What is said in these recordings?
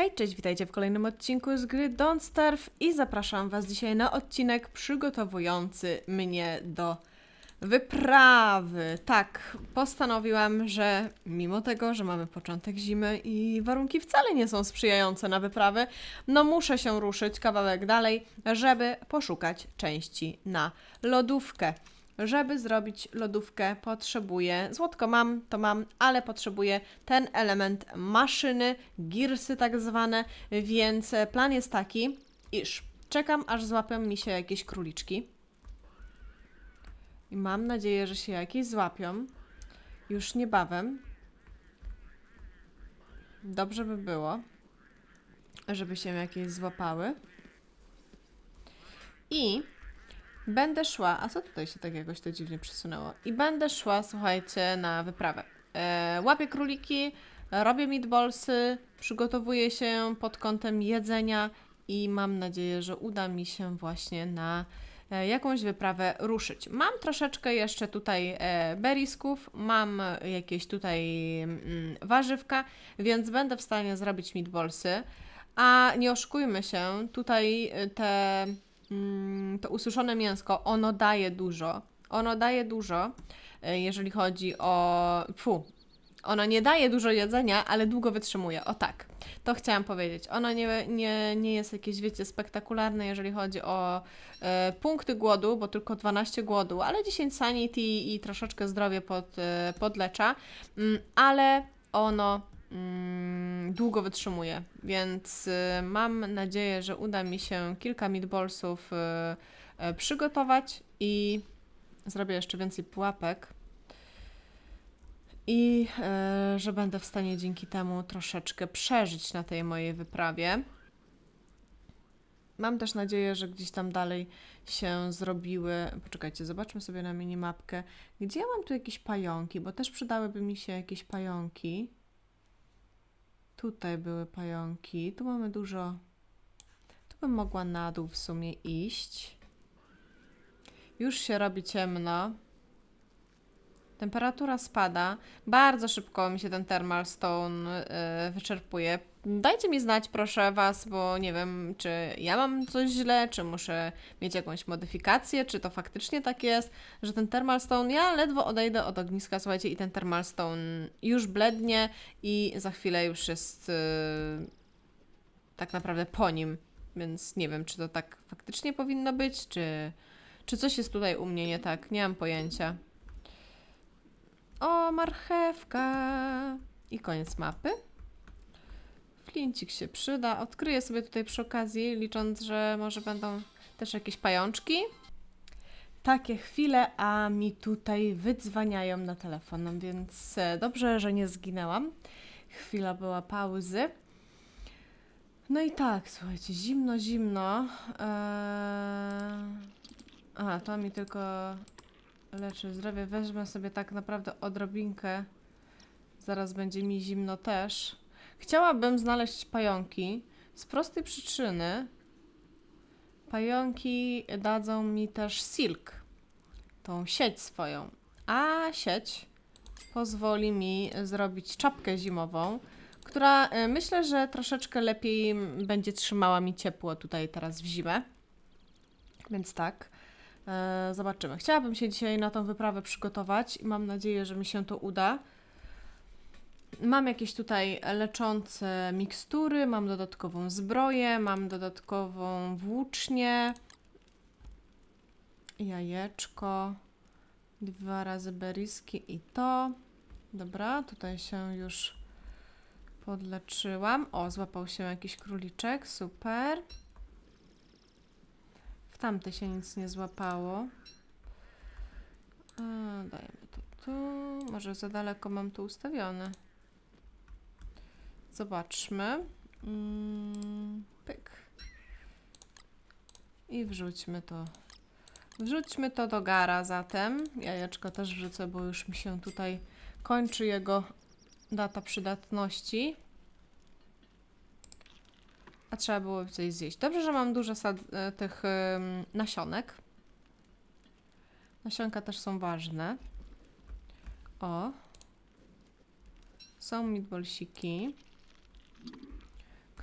Hej, cześć, witajcie w kolejnym odcinku z gry Don't Starve i zapraszam Was dzisiaj na odcinek przygotowujący mnie do wyprawy. Tak, postanowiłam, że mimo tego, że mamy początek zimy i warunki wcale nie są sprzyjające na wyprawy, no muszę się ruszyć kawałek dalej, żeby poszukać części na lodówkę. Żeby zrobić lodówkę, potrzebuję, złotko mam, to mam, ale potrzebuję ten element maszyny, girsy tak zwane, więc plan jest taki, iż czekam, aż złapią mi się jakieś króliczki. I mam nadzieję, że się jakieś złapią już niebawem. Dobrze by było, żeby się jakieś złapały. I Będę szła, a co tutaj się tak jakoś to dziwnie przesunęło? I będę szła, słuchajcie, na wyprawę. E, łapię króliki, robię meatballsy, przygotowuję się pod kątem jedzenia i mam nadzieję, że uda mi się właśnie na e, jakąś wyprawę ruszyć. Mam troszeczkę jeszcze tutaj e, berisków, mam jakieś tutaj mm, warzywka, więc będę w stanie zrobić meatballsy. A nie oszukujmy się, tutaj e, te to ususzone mięsko, ono daje dużo. Ono daje dużo, e, jeżeli chodzi o. Fu. Ono nie daje dużo jedzenia, ale długo wytrzymuje. O tak. To chciałam powiedzieć. Ono nie, nie, nie jest jakieś, wiecie, spektakularne, jeżeli chodzi o e, punkty głodu, bo tylko 12 głodu, ale 10 sanity i troszeczkę zdrowie pod, e, podlecza. Mm, ale ono mm, długo wytrzymuje, więc y, mam nadzieję, że uda mi się kilka meatballsów y, y, przygotować i zrobię jeszcze więcej pułapek. I że będę w stanie dzięki temu troszeczkę przeżyć na tej mojej wyprawie. Mam też nadzieję, że gdzieś tam dalej się zrobiły. Poczekajcie, zobaczmy sobie na minimapkę. Gdzie ja mam tu jakieś pająki? Bo też przydałyby mi się jakieś pająki. Tutaj były pająki. Tu mamy dużo. Tu bym mogła na dół w sumie iść. Już się robi ciemno. Temperatura spada. Bardzo szybko mi się ten thermal stone yy, wyczerpuje. Dajcie mi znać, proszę Was, bo nie wiem, czy ja mam coś źle, czy muszę mieć jakąś modyfikację, czy to faktycznie tak jest, że ten thermal stone, ja ledwo odejdę od ogniska, słuchajcie, i ten thermal stone już blednie i za chwilę już jest yy, tak naprawdę po nim. Więc nie wiem, czy to tak faktycznie powinno być, czy, czy coś jest tutaj u mnie nie tak. Nie mam pojęcia. O, marchewka! I koniec mapy. Flincik się przyda. Odkryję sobie tutaj przy okazji, licząc, że może będą też jakieś pajączki. Takie chwile, a mi tutaj wydzwaniają na telefon, więc e, dobrze, że nie zginęłam. Chwila była pauzy. No i tak, słuchajcie, zimno, zimno. Eee... Aha, to mi tylko leczy zdrowie. Weźmę sobie tak naprawdę odrobinkę. Zaraz będzie mi zimno też. Chciałabym znaleźć pająki z prostej przyczyny. Pająki dadzą mi też silk, tą sieć swoją. A sieć pozwoli mi zrobić czapkę zimową, która y, myślę, że troszeczkę lepiej będzie trzymała mi ciepło tutaj teraz w zimę. Więc tak. E, zobaczymy. Chciałabym się dzisiaj na tą wyprawę przygotować i mam nadzieję, że mi się to uda. Mam jakieś tutaj leczące mikstury, mam dodatkową zbroję, mam dodatkową włócznię, jajeczko, dwa razy beriski i to. Dobra, tutaj się już podleczyłam. O, złapał się jakiś króliczek, super. W tamte się nic nie złapało. A, dajemy to tu. Może za daleko mam to ustawione. Zobaczmy. Mm, pyk. I wrzućmy to. Wrzućmy to do gara zatem. Jajeczko też wrzucę, bo już mi się tutaj kończy jego data przydatności. A trzeba było coś zjeść. Dobrze, że mam dużo e, tych nasionek. Nasionka też są ważne. O. Są meatballsiki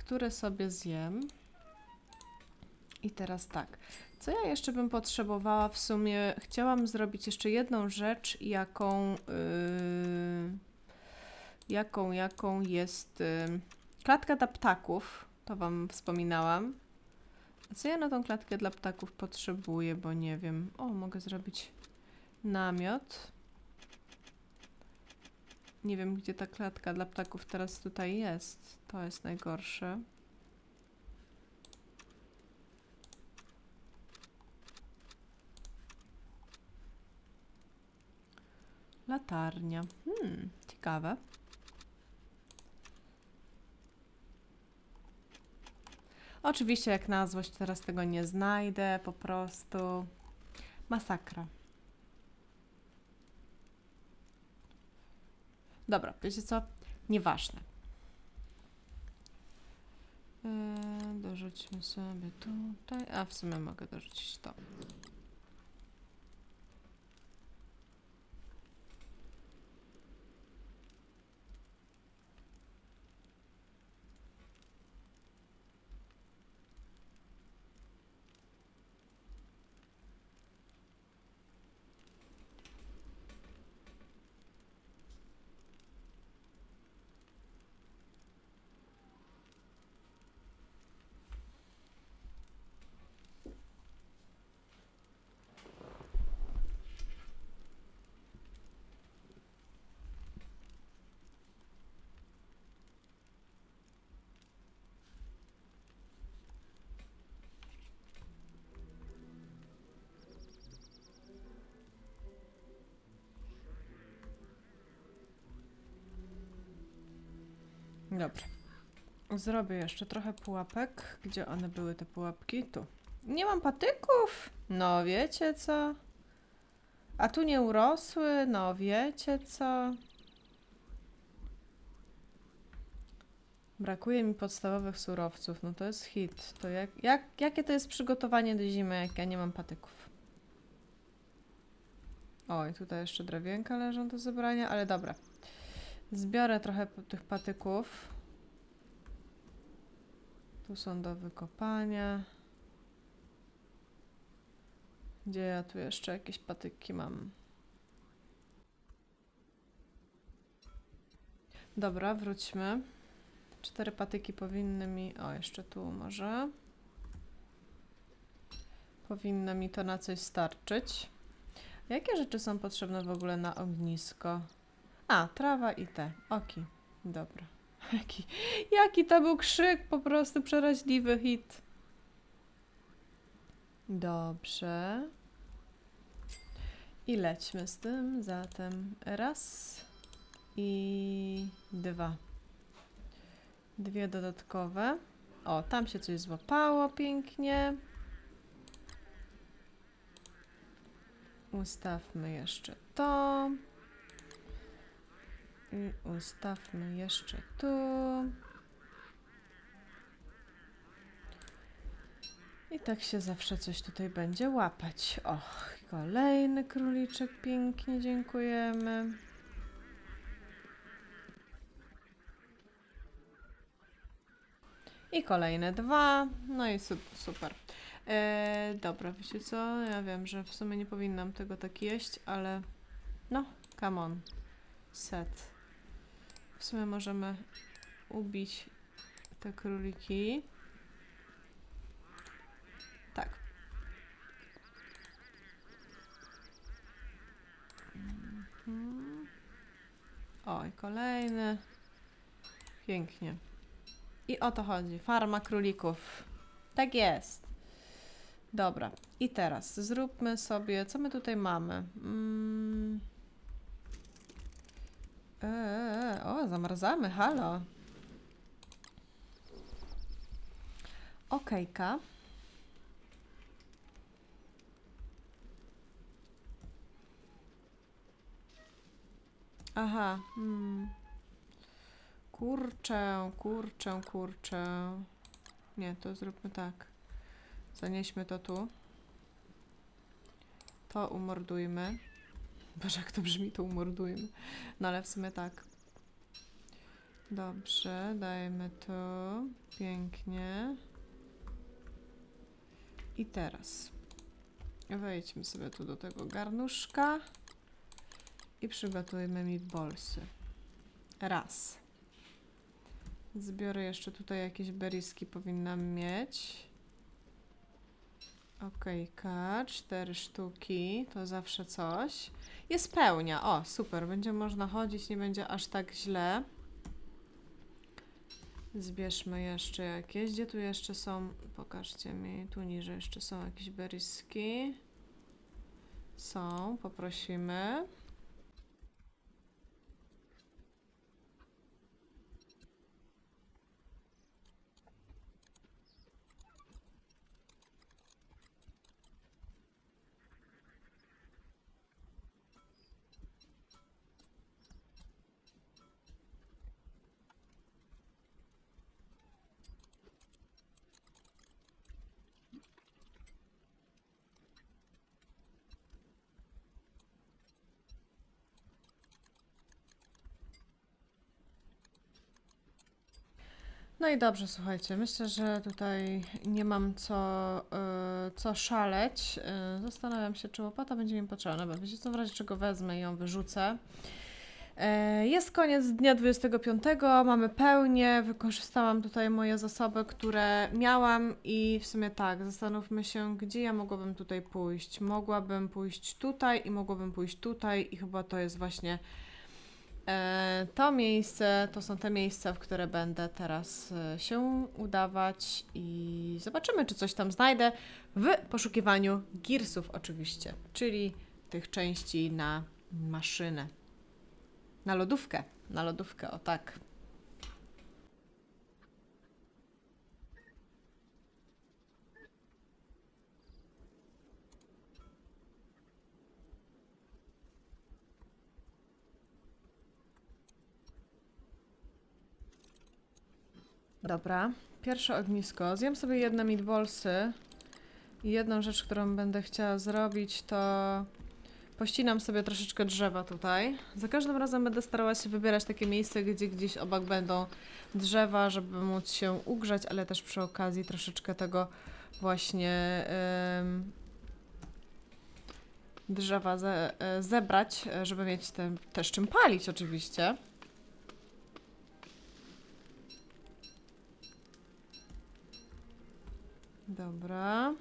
które sobie zjem. I teraz tak. Co ja jeszcze bym potrzebowała? W sumie chciałam zrobić jeszcze jedną rzecz, jaką. Yy, jaką, jaką jest. Yy, klatka dla ptaków. To Wam wspominałam. Co ja na tą klatkę dla ptaków potrzebuję, bo nie wiem. O, mogę zrobić namiot. Nie wiem, gdzie ta klatka dla ptaków teraz tutaj jest. To jest najgorsze. Latarnia. Hmm, ciekawe. Oczywiście, jak na złość, teraz tego nie znajdę. Po prostu masakra. Dobra, wiecie co? Nieważne. Yy, dorzućmy sobie tutaj. A w sumie mogę dorzucić to. Dobra. Zrobię jeszcze trochę pułapek. Gdzie one były, te pułapki? Tu. Nie mam patyków! No, wiecie co? A tu nie urosły? No, wiecie co? Brakuje mi podstawowych surowców. No to jest hit. To jak, jak, jakie to jest przygotowanie do zimy, jak ja nie mam patyków? Oj, tutaj jeszcze drewienka leżą do zebrania, ale dobra. Zbiorę trochę tych patyków. Tu są do wykopania. Gdzie ja tu jeszcze jakieś patyki mam? Dobra, wróćmy. Cztery patyki powinny mi. O, jeszcze tu może. Powinno mi to na coś starczyć. Jakie rzeczy są potrzebne w ogóle na ognisko? A, trawa i te. Oki. Dobra. Jaki, jaki to był krzyk, po prostu przeraźliwy hit. Dobrze. I lećmy z tym. Zatem raz i dwa. Dwie dodatkowe. O, tam się coś złapało pięknie. Ustawmy jeszcze to. I ustawmy jeszcze tu. I tak się zawsze coś tutaj będzie łapać. Och, kolejny króliczek, pięknie dziękujemy. I kolejne dwa. No i su super. E, dobra, wiecie co? Ja wiem, że w sumie nie powinnam tego tak jeść, ale no, come on. Set. W sumie możemy ubić te króliki. Tak. Mhm. Oj, kolejny. Pięknie. I o to chodzi. Farma królików. Tak jest. Dobra. I teraz zróbmy sobie. Co my tutaj mamy? Mm. Eee, o, zamarzamy, halo. Okejka. Aha. Hmm. Kurczę, kurczę, kurczę. Nie, to zróbmy tak. Zanieśmy to tu. To umordujmy. Boże, jak to brzmi, to umordujmy. No ale w sumie tak. Dobrze, dajmy tu. Pięknie. I teraz wejdźmy sobie tu do tego garnuszka i przygotujmy meatballsy. Raz. Zbiorę jeszcze tutaj jakieś beriski, powinnam mieć. Okejka, cztery sztuki, to zawsze coś. Jest pełnia, o super, będzie można chodzić, nie będzie aż tak źle. Zbierzmy jeszcze jakieś. Gdzie tu jeszcze są? Pokażcie mi. Tu niżej jeszcze są jakieś beriski. Są, poprosimy. No i dobrze, słuchajcie, myślę, że tutaj nie mam co, y, co szaleć. Y, zastanawiam się, czy łopata będzie mi potrzebna. Bo wiecie co, w razie czego wezmę i ją wyrzucę. E, Jest koniec dnia 25, mamy pełnię, wykorzystałam tutaj moje zasoby, które miałam i w sumie tak, zastanówmy się, gdzie ja mogłabym tutaj pójść. Mogłabym pójść tutaj i mogłabym pójść tutaj i chyba to jest właśnie To miejsce, to są te miejsca, w które będę teraz e, się udawać i zobaczymy, czy coś tam znajdę w poszukiwaniu girsów oczywiście, czyli tych części na maszynę. Na lodówkę, na lodówkę, o tak. Dobra, pierwsze ognisko. Zjem sobie jedne meatballsy. I jedną rzecz, którą będę chciała zrobić, to pościnam sobie troszeczkę drzewa tutaj. Za każdym razem będę starała się wybierać takie miejsce, gdzie gdzieś obok będą drzewa, żeby móc się ugrzać, ale też przy okazji troszeczkę tego właśnie em, drzewa ze, e, zebrać, e, żeby mieć te, też czym palić oczywiście. Dobra.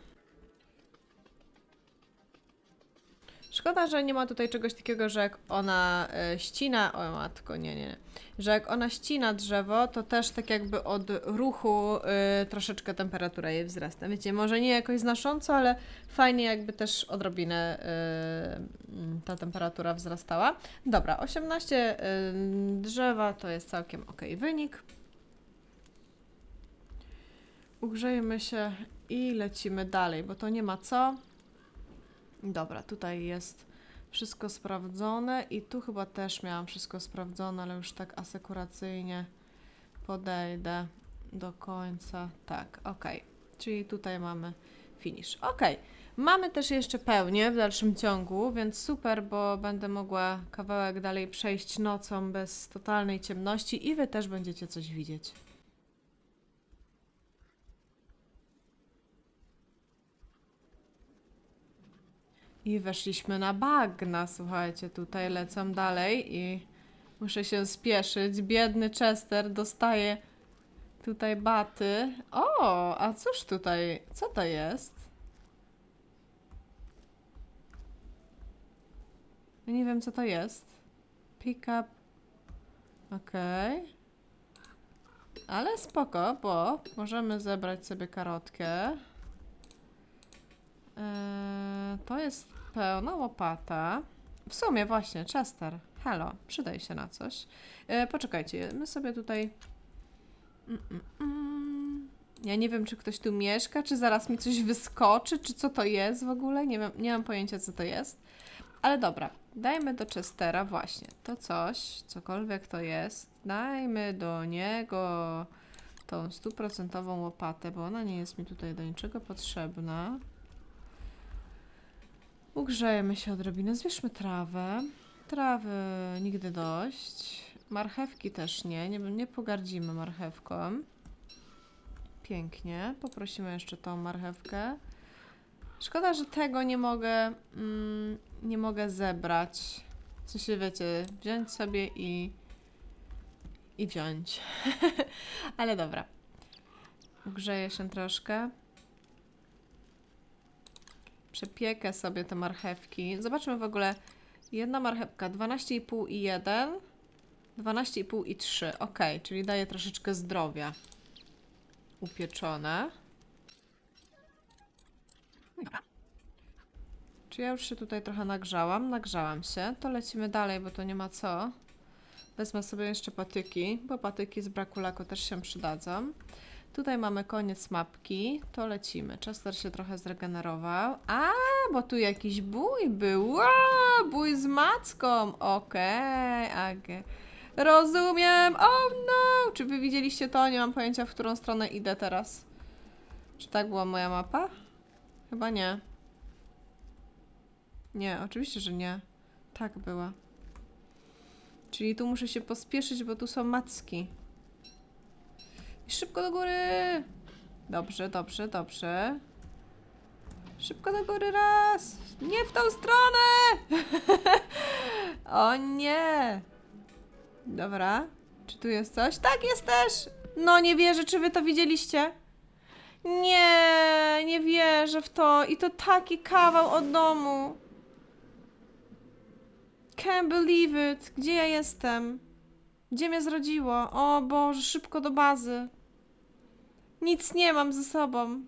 Szkoda, że nie ma tutaj czegoś takiego, że jak ona e, ścina. O matko, nie, nie. nie. Że jak ona ścina drzewo, to też tak jakby od ruchu e, troszeczkę temperatura jej wzrasta. Wiecie, może nie jakoś znacząco, ale fajnie jakby też odrobinę mm, ta temperatura wzrastała. Dobra, 18 e, drzewa to jest całkiem ok wynik. Ugrzejmy się i lecimy dalej, bo to nie ma co. Dobra, tutaj jest wszystko sprawdzone i tu chyba też miałam wszystko sprawdzone, ale już tak asekuracyjnie podejdę do końca. Tak, ok. Czyli tutaj mamy finish. Ok. Mamy też jeszcze pełnię w dalszym ciągu, więc super, bo będę mogła kawałek dalej przejść nocą bez totalnej ciemności i Wy też będziecie coś widzieć. I weszliśmy na bagna, słuchajcie, tutaj lecą dalej i muszę się spieszyć. Biedny Chester dostaje tutaj baty. O, a cóż tutaj, co to jest? Nie wiem, co to jest. Pick up. Okej. Ale spoko, bo możemy zebrać sobie karotkę. Eee, to jest pełna łopata. W sumie właśnie, Chester. Hello, przydaj się na coś. Eee, poczekajcie, my sobie tutaj... Mm, mm, mm. Ja nie wiem, czy ktoś tu mieszka, czy zaraz mi coś wyskoczy, czy co to jest w ogóle. Nie, wiem, nie mam pojęcia, co to jest. Ale dobra, dajmy do Chestera właśnie to coś, cokolwiek to jest. Dajmy do niego tą stuprocentową łopatę, bo ona nie jest mi tutaj do niczego potrzebna. Ugrzejemy się odrobinę, zwierzmy trawę. Trawy nigdy dość. Marchewki też nie. Nie, nie pogardzimy marchewką. Pięknie. Poprosimy jeszcze tą marchewkę. Szkoda, że tego nie mogę, mm, nie mogę zebrać. Co się wiecie, wziąć sobie i, i wziąć. Ale dobra. Grzeję się troszkę. Przepiekę sobie te marchewki. Zobaczmy w ogóle. Jedna marchewka, 12,5 i 1. 12,5 i 3. Ok, czyli daje troszeczkę zdrowia. Upieczone. Dobra. Czy ja już się tutaj trochę nagrzałam? Nagrzałam się. To lecimy dalej, bo to nie ma co. Wezmę sobie jeszcze patyki, bo patyki z braku laku też się przydadzą. Tutaj mamy koniec mapki, to lecimy. Chester się trochę zregenerował. A, bo tu jakiś bój był. Wow, bój z macką. Okej, okay, Rozumiem. Oh no! Czy wy widzieliście to? Nie mam pojęcia, w którą stronę idę teraz. Czy tak była moja mapa? Chyba nie. Nie, oczywiście, że nie. Tak była. Czyli tu muszę się pospieszyć, bo tu są macki. I szybko do góry! Dobrze, dobrze, dobrze. Szybko do góry raz! Nie w tą stronę! o nie! Dobra. Czy tu jest coś? Tak, jest też! No nie wierzę, czy wy to widzieliście? Nie, nie wierzę w to. I to taki kawał od domu. Can't believe it. Gdzie ja jestem? Gdzie mnie zrodziło? O Boże, szybko do bazy. Nic nie mam ze sobą.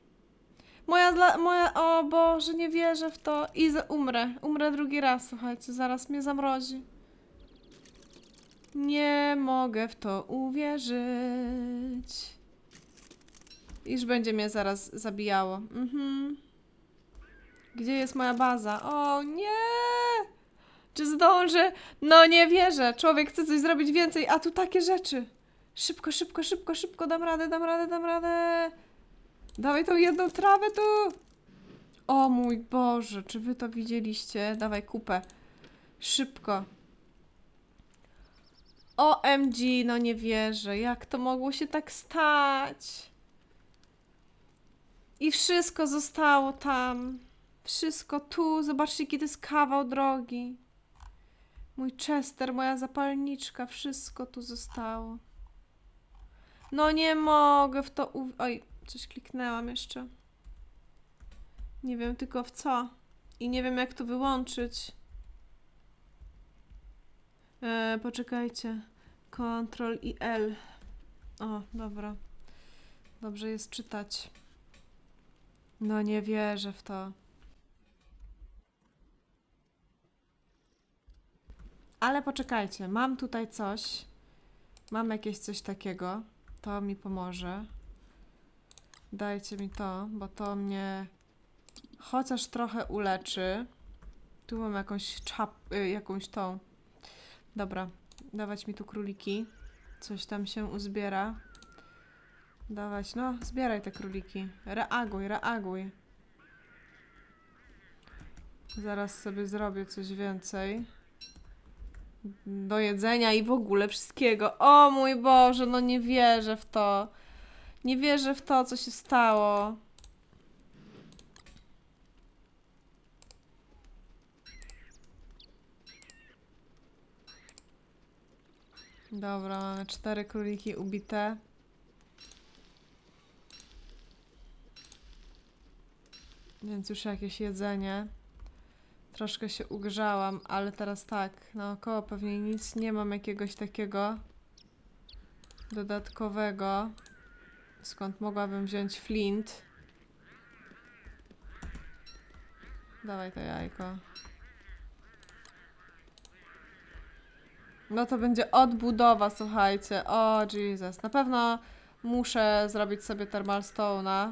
Moja, moja, o Boże, nie wierzę w to. I umrę. Umrę drugi raz, słuchajcie, zaraz mnie zamrozi. Nie mogę w to uwierzyć. Iż będzie mnie zaraz zabijało. Mhm. Gdzie jest moja baza? O nie! Czy zdążę? No nie wierzę. Człowiek chce coś zrobić więcej, a tu takie rzeczy. Szybko, szybko, szybko, szybko. Dam radę, dam radę, dam radę. Dawaj tą jedną trawę tu. O mój Boże, czy wy to widzieliście? Dawaj kupę. Szybko. OMG, no nie wierzę. Jak to mogło się tak stać? I wszystko zostało tam. Wszystko tu. Zobaczcie, jaki to jest kawał drogi. Mój Chester, moja zapalniczka, wszystko tu zostało. No nie mogę w to. Oj, coś kliknęłam jeszcze. Nie wiem tylko w co. I nie wiem jak to wyłączyć. E, poczekajcie. Ctrl i L. O, dobra. Dobrze jest czytać. No nie wierzę w to. Ale poczekajcie, mam tutaj coś. Mam jakieś coś takiego. To mi pomoże. Dajcie mi to, bo to mnie chociaż trochę uleczy. Tu mam jakąś czap, y, jakąś tą. Dobra, dawać mi tu króliki. Coś tam się uzbiera. Dawać, no, zbieraj te króliki. Reaguj, reaguj. Zaraz sobie zrobię coś więcej. Do jedzenia i w ogóle wszystkiego. O mój Boże, no nie wierzę w to. Nie wierzę w to, co się stało. Dobra, mamy cztery króliki ubite. Więc już jakieś jedzenie. Troszkę się ugrzałam, ale teraz tak, naokoło pewnie nic nie mam jakiegoś takiego dodatkowego. Skąd mogłabym wziąć flint? Dawaj to jajko. No to będzie odbudowa, słuchajcie. O, Jesus. Na pewno muszę zrobić sobie thermal stone'a.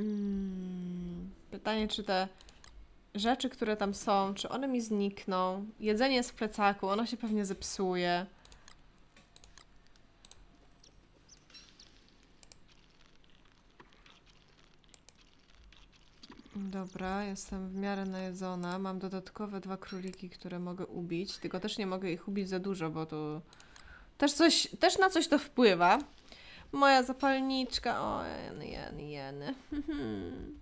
Mm, pytanie, czy te rzeczy, które tam są, czy one mi znikną? Jedzenie jest w plecaku, ono się pewnie zepsuje. Dobra, jestem w miarę najedzona. Mam dodatkowe dwa króliki, które mogę ubić. Tylko też nie mogę ich ubić za dużo, bo to też coś, też na coś to wpływa. Moja zapalniczka. O, jeny, jeny, jeny.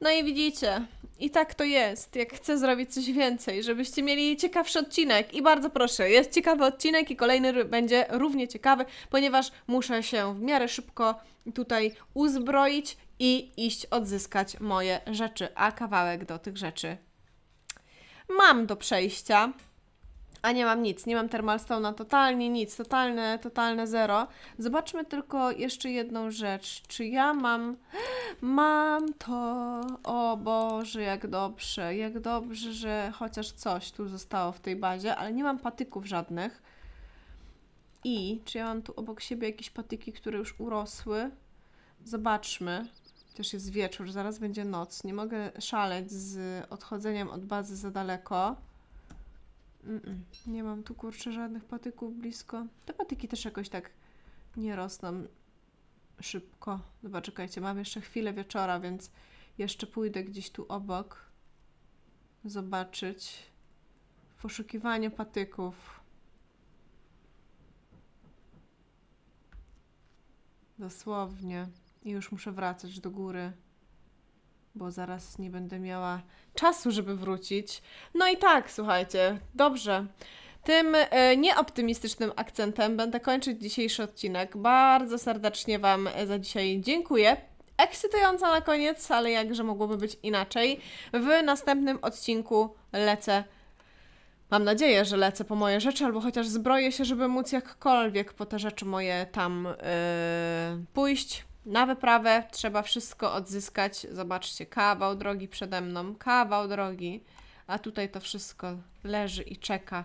No i widzicie, i tak to jest. Jak chcę zrobić coś więcej, żebyście mieli ciekawszy odcinek. I bardzo proszę, jest ciekawy odcinek i kolejny będzie równie ciekawy, ponieważ muszę się w miarę szybko tutaj uzbroić i iść odzyskać moje rzeczy. A kawałek do tych rzeczy mam do przejścia. A nie mam nic, nie mam Thermalstone'a totalnie nic, totalne, totalne zero. Zobaczmy tylko jeszcze jedną rzecz. Czy ja mam... Mam to... O Boże, jak dobrze, jak dobrze, że chociaż coś tu zostało w tej bazie, ale nie mam patyków żadnych. I czy ja mam tu obok siebie jakieś patyki, które już urosły? Zobaczmy. Też jest wieczór, zaraz będzie noc. Nie mogę szaleć z odchodzeniem od bazy za daleko. Mm-mm. Nie mam tu kurczę żadnych patyków blisko. Te patyki też jakoś tak nie rosną szybko. Dobra, czekajcie, mam jeszcze chwilę wieczora, więc jeszcze pójdę gdzieś tu obok zobaczyć w poszukiwaniu patyków. Dosłownie. I już muszę wracać do góry, bo zaraz nie będę miała czasu, żeby wrócić. No i tak, słuchajcie, dobrze. Tym e, nieoptymistycznym akcentem będę kończyć dzisiejszy odcinek. Bardzo serdecznie Wam e, za dzisiaj dziękuję. Ekscytująco na koniec, ale jakże mogłoby być inaczej. W następnym odcinku lecę. Mam nadzieję, że lecę po moje rzeczy, albo chociaż zbroję się, żeby móc jakkolwiek po te rzeczy moje tam e, pójść. Na wyprawę trzeba wszystko odzyskać. Zobaczcie, kawał drogi przede mną, kawał drogi, a tutaj to wszystko leży i czeka.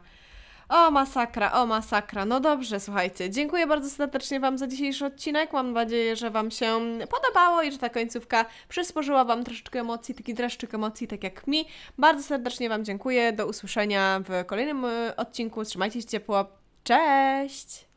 O masakra, o masakra. No dobrze, słuchajcie. Dziękuję bardzo serdecznie Wam za dzisiejszy odcinek. Mam nadzieję, że Wam się podobało i że ta końcówka przysporzyła Wam troszeczkę emocji, taki dreszczyk emocji, tak jak mi. Bardzo serdecznie Wam dziękuję. Do usłyszenia w kolejnym y, odcinku. Trzymajcie się ciepło. Cześć!